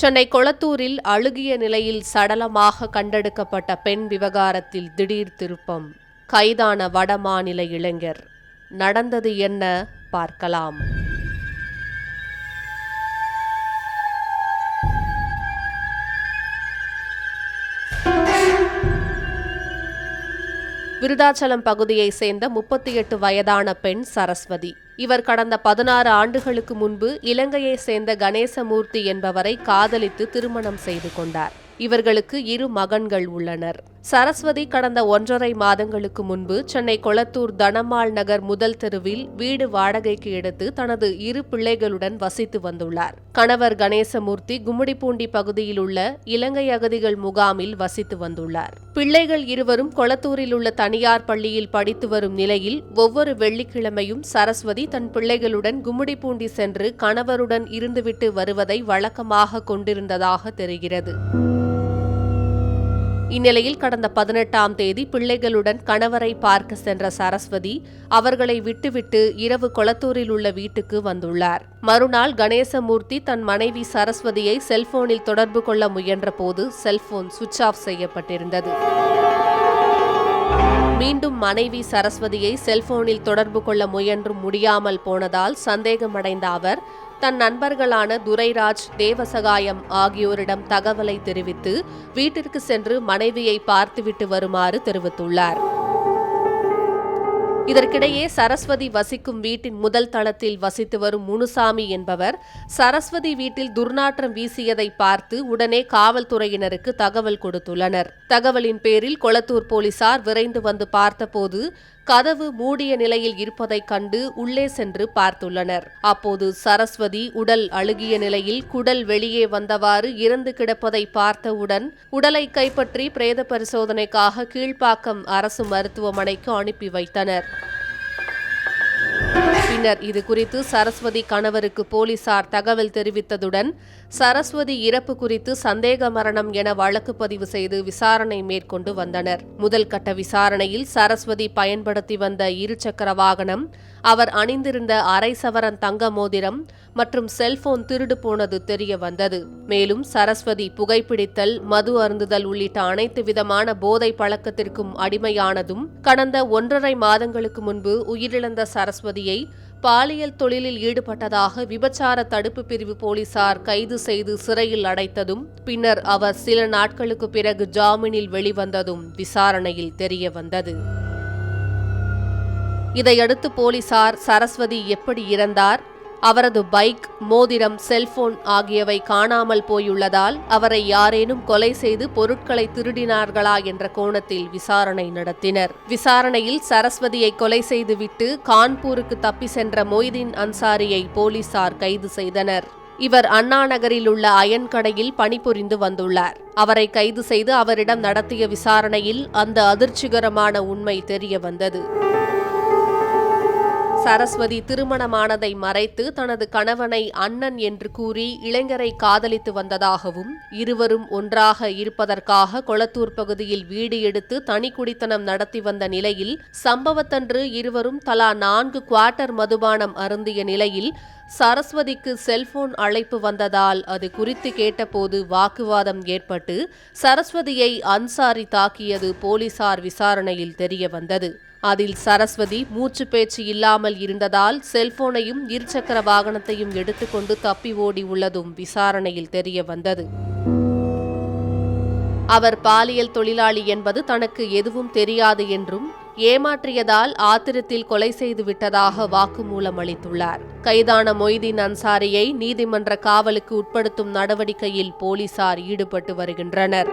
சென்னை கொளத்தூரில் அழுகிய நிலையில் சடலமாக கண்டெடுக்கப்பட்ட பெண் விவகாரத்தில் திடீர் திருப்பம். கைதான வடமாநில இளைஞர். நடந்தது என்ன? பார்க்கலாம். விருதாச்சலம் பகுதியைச் சேர்ந்த முப்பத்தி எட்டு வயதான பெண் சரஸ்வதி. இவர் கடந்த பதினாறு ஆண்டுகளுக்கு முன்பு இலங்கையைச் சேர்ந்த கணேசமூர்த்தி என்பவரை காதலித்து திருமணம் செய்து கொண்டார். இவர்களுக்கு இரு மகன்கள் உள்ளனர். சரஸ்வதி கடந்த ஒன்றரை மாதங்களுக்கு முன்பு சென்னை கொளத்தூர் தனமாள் நகர் முதல் தெருவில் வீடு வாடகைக்கு எடுத்து தனது இரு பிள்ளைகளுடன் வசித்து வந்துள்ளார். கணவர் கணேசமூர்த்தி கும்மிடிப்பூண்டி பகுதியில் உள்ள இலங்கை அகதிகள் முகாமில் வசித்து வந்துள்ளார். பிள்ளைகள் இருவரும் கொளத்தூரில் உள்ள தனியார் பள்ளியில் படித்து வரும் நிலையில் ஒவ்வொரு வெள்ளிக்கிழமையும் சரஸ்வதி தன் பிள்ளைகளுடன் கும்மிடிப்பூண்டி சென்று கணவருடன் இருந்துவிட்டு வருவதை வழக்கமாக கொண்டிருந்ததாக தெரிகிறது. இந்நிலையில் கடந்த பதினெட்டாம் தேதி பிள்ளைகளுடன் கணவரை பார்க்க சென்ற சரஸ்வதி அவர்களை விட்டுவிட்டு இரவு கொளத்தூரில் உள்ள வீட்டுக்கு வந்துள்ளார். மறுநாள் கணேசமூர்த்தி தன் மனைவி சரஸ்வதியை செல்போனில் தொடர்பு கொள்ள முயன்றபோது செல்போன் சுவிட்ச் ஆஃப் செய்யப்பட்டிருந்தது. மீண்டும் மனைவி சரஸ்வதியை செல்போனில் தொடர்பு கொள்ள முயன்றும் முடியாமல் போனதால் சந்தேகமடைந்த அவர் தன் நண்பர்களான துரைராஜ் தேவசகாயம் ஆகியோரிடம் தகவலை தெரிவித்து வீட்டிற்கு சென்று மனைவியை பார்த்துவிட்டு வருமாறு தெரிவித்துள்ளார். இதற்கிடையே சரஸ்வதி வசிக்கும் வீட்டின் முதல் தளத்தில் வசித்து வரும் முனுசாமி என்பவர் சரஸ்வதி வீட்டில் துர்நாற்றம் வீசியதை பார்த்து உடனே காவல்துறையினருக்கு தகவல் கொடுத்துள்ளனர். தகவலின் பேரில் கொளத்தூர் போலீசார் விரைந்து வந்து பார்த்தபோது கதவு மூடிய நிலையில் இருப்பதைக் கண்டு உள்ளே சென்று பார்த்துள்ளனர். அப்போது சரஸ்வதி உடல் அழுகிய நிலையில் குடல் வெளியே வந்தவாறு இறந்து கிடப்பதை பார்த்தவுடன் உடலை கைப்பற்றி பிரேத பரிசோதனைக்காக கீழ்ப்பாக்கம் அரசு மருத்துவமனைக்கு அனுப்பி வைத்தனர். பின்னர் இது குறித்து சரஸ்வதி கணவருக்கு போலீசார் தகவல் தெரிவித்ததுடன் சரஸ்வதி இறப்பு குறித்து சந்தேக மரணம் என வழக்கு பதிவு செய்து விசாரணை மேற்கொண்டு வந்தனர். முதல் கட்ட விசாரணையில் சரஸ்வதி பயன்படுத்தி வந்த இருசக்கர வாகனம் அவர் அணிந்திருந்த அரை சவரன் தங்க மோதிரம் மற்றும் செல்போன் திருடு போனது தெரிய வந்தது. மேலும் சரஸ்வதி புகைப்பிடித்தல் மது அருந்துதல் உள்ளிட்ட அனைத்து விதமான போதை பழக்கத்திற்கும் அடிமையானதும் கடந்த ஒன்றரை மாதங்களுக்கு முன்பு உயிரிழந்த சரஸ்வதியை பாலியல் தொழிலில் ஈடுபட்டதாக விபச்சார தடுப்பு பிரிவு போலீசார் கைது செய்து சிறையில் அடைத்ததும் பின்னர் அவர் சில நாட்களுக்கு பிறகு ஜாமீனில் வெளிவந்ததும் விசாரணையில் தெரிய வந்தது. இதையடுத்து போலீசார் சரஸ்வதி எப்படி இறந்தார்? அவரது பைக் மோதிரம் செல்போன் ஆகியவை காணாமல் போயுள்ளதால் அவரை யாரேனும் கொலை செய்து பொருட்களை திருடினார்களா என்ற கோணத்தில் விசாரணை நடத்தினர். விசாரணையில் சரஸ்வதியை கொலை செய்துவிட்டு கான்பூருக்கு தப்பி சென்ற மொய்தீன் அன்சாரியை போலீசார் கைது செய்தனர். இவர் அண்ணா நகரில் உள்ள அயன் கடையில் பணிபுரிந்து வந்துள்ளார். அவரை கைது செய்து அவரிடம் நடத்திய விசாரணையில் அந்த அதிர்ச்சிகரமான உண்மை தெரிய வந்தது. சரஸ்வதி திருமணமானதை மறைத்து தனது கணவனை அண்ணன் என்று கூறி இளைஞரை காதலித்து வந்ததாகவும் இருவரும் ஒன்றாக இருப்பதற்காக கொளத்தூர் பகுதியில் வீடு எடுத்து தனி குடித்தனம் நடத்தி வந்த நிலையில் சம்பவத்தன்று இருவரும் தலா நான்கு குவார்ட்டர் மதுபானம் அருந்திய நிலையில் சரஸ்வதிக்கு செல்போன் அழைப்பு வந்ததால் அது குறித்து கேட்டபோது வாக்குவாதம் ஏற்பட்டு சரஸ்வதியை அன்சாரி தாக்கியது போலீசார் விசாரணையில் தெரியவந்தது. அதில் சரஸ்வதி மூச்சு பேச்சு இல்லாமல் இருந்ததால் செல்போனையும் இருசக்கர வாகனத்தையும் எடுத்துக்கொண்டு தப்பி ஓடி உள்ளதும் விசாரணையில் தெரிய வந்தது. அவர் பாலியல் தொழிலாளி என்பது தனக்கு எதுவும் தெரியாது என்றும் ஏமாற்றியதால் ஆத்திரத்தில் கொலை செய்து விட்டதாக வாக்குமூலம் அளித்துள்ளார். கைதான மொய்தீன் அன்சாரியை நீதிமன்ற காவலுக்கு உட்படுத்தும் நடவடிக்கையில் போலீசார் ஈடுபட்டு வருகின்றனர்.